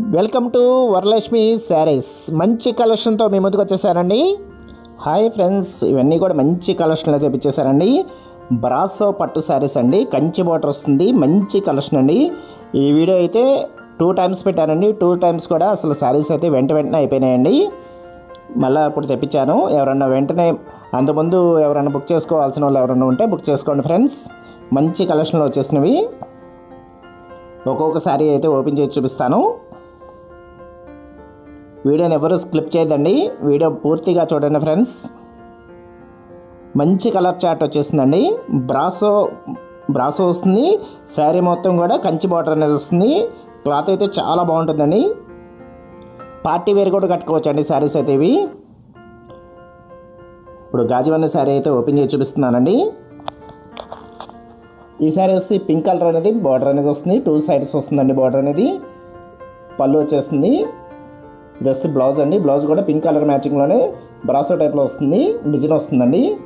Welcome to Varalakshmi saris. మంచి కలెక్షన్తో మీ ముందుకు వచ్చేసారండి hi friends ఇవన్నీ కూడా మంచి కలెక్షన్లు అయితే తెప్పించేశారండి. బ్రాసో పట్టు శారీస్ అండి. కంచి బార్డర్ వస్తుంది. మంచి కలెక్షన్ అండి. ఈ వీడియో అయితే టూ టైమ్స్ పెట్టానండి. టూ టైమ్స్ కూడా అసలు శారీస్ అయితే వెంట వెంటనే అయిపోయినాయండి. మళ్ళీ అప్పుడు తెప్పించాను. ఎవరన్నా వెంటనే అంతకుముందు ఎవరైనా బుక్ చేసుకోవాల్సిన వాళ్ళు ఎవరైనా ఉంటే బుక్ చేసుకోండి ఫ్రెండ్స్. మంచి కలెక్షన్లు వచ్చేసినవి. ఒక్కొక్క శారీ అయితే ఓపెన్ చేసి చూపిస్తాను. వీడియోని ఎవరు స్క్లిప్ చేయదండి వీడియో పూర్తిగా చూడండి ఫ్రెండ్స్. మంచి కలర్ చార్ట్ వచ్చేసిందండి. బ్రాసో బ్రాసో వస్తుంది. శారీ మొత్తం కూడా కంచి బార్డర్ అనేది వస్తుంది. క్లాత్ అయితే చాలా బాగుంటుందండి. పార్టీ వేర్ కూడా కట్టుకోవచ్చు అండి శారీస్ అయితే ఇవి. ఇప్పుడు గాజువన్న శారీ అయితే ఓపెన్ చేసి చూపిస్తున్నానండి. ఈ శారీ వచ్చి పింక్ కలర్ అనేది బార్డర్ అనేది వస్తుంది. టూ సైడ్స్ వస్తుందండి బార్డర్ అనేది. పళ్ళు వచ్చేస్తుంది. ఇది బ్లౌజ్ అండి. బ్లౌజ్ కూడా పింక్ కలర్ మ్యాచింగ్లోనే బ్రాసో టైప్లో వస్తుంది. డిజైన్ వస్తుందండి.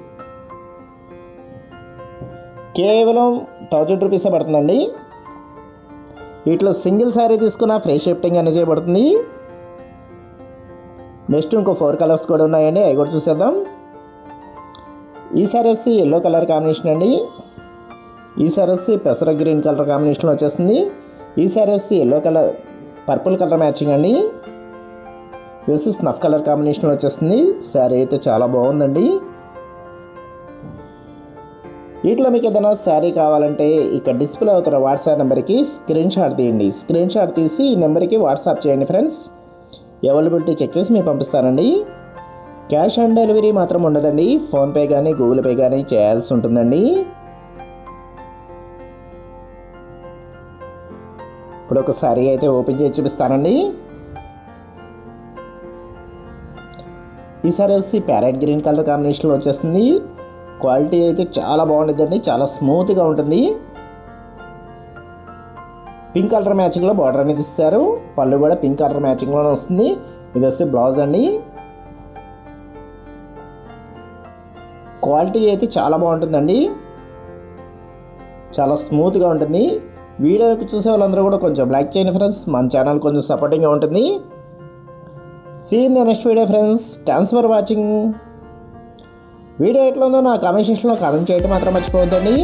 కేవలం థౌజండ్ రూపీసే పడుతుందండి. వీటిలో సింగిల్ శారీ తీసుకున్న ఫ్రీ షిఫ్టింగ్ అనేది చేయబడుతుంది. నెక్స్ట్ ఇంకో ఫోర్ కలర్స్ కూడా ఉన్నాయండి. అవి కూడా చూసేద్దాం. ఈ సారీ వచ్చి ఎల్లో కలర్ కాంబినేషన్ అండి. ఈ సారీ వచ్చి పెసర గ్రీన్ కలర్ కాంబినేషన్లో వచ్చేస్తుంది. ఈ సారీ వచ్చి yellow colour purple colour matching అండి. వేసి స్నఫ్ కలర్ కాంబినేషన్లో వచ్చేస్తుంది. శారీ అయితే చాలా బాగుందండి. వీటిలో మీకు ఏదైనా శారీ కావాలంటే ఇక్కడ డిస్ప్లే అవుతున్న వాట్సాప్ నెంబర్కి స్క్రీన్ షాట్ తీయండి. స్క్రీన్ షాట్ తీసి ఈ నెంబర్కి వాట్సాప్ చేయండి ఫ్రెండ్స్ అవైలబిలిటీ చెక్ చేసి మేము పంపిస్తానండి. క్యాష్ ఆన్ డెలివరీ మాత్రం ఉండదండి. ఫోన్పే కానీ గూగుల్ పే కానీ చేయాల్సి ఉంటుందండి. ఇప్పుడు ఒక శారీ అయితే ఓపెన్ చేసి చూపిస్తానండి. ఈసారి వచ్చి ప్యారెట్ గ్రీన్ కలర్ కాంబినేషన్లో వచ్చేస్తుంది. క్వాలిటీ అయితే చాలా బాగుంటుందండి చాలా స్మూత్గా ఉంటుంది. పింక్ కలర్ మ్యాచింగ్లో బార్డర్ అనేది ఇస్తారు. పళ్ళు కూడా పింక్ కలర్ మ్యాచింగ్లోనే వస్తుంది. ఇది వచ్చి బ్లౌజ్ అండి. క్వాలిటీ అయితే చాలా బాగుంటుందండి. చాలా స్మూత్గా ఉంటుంది. వీడియోకి చూసే వాళ్ళందరూ కూడా కొంచెం లైక్ చేయండి ఫ్రెండ్స్. మన ఛానల్ కొంచెం సపోర్టింగ్గా ఉంటుంది. See in the next video friends thanks for watching video ఎట్లా ఉందో నా కామెంట్ సెక్షన్లో కామెంట్ చేయడం మాత్రం మర్చిపోవద్దండి.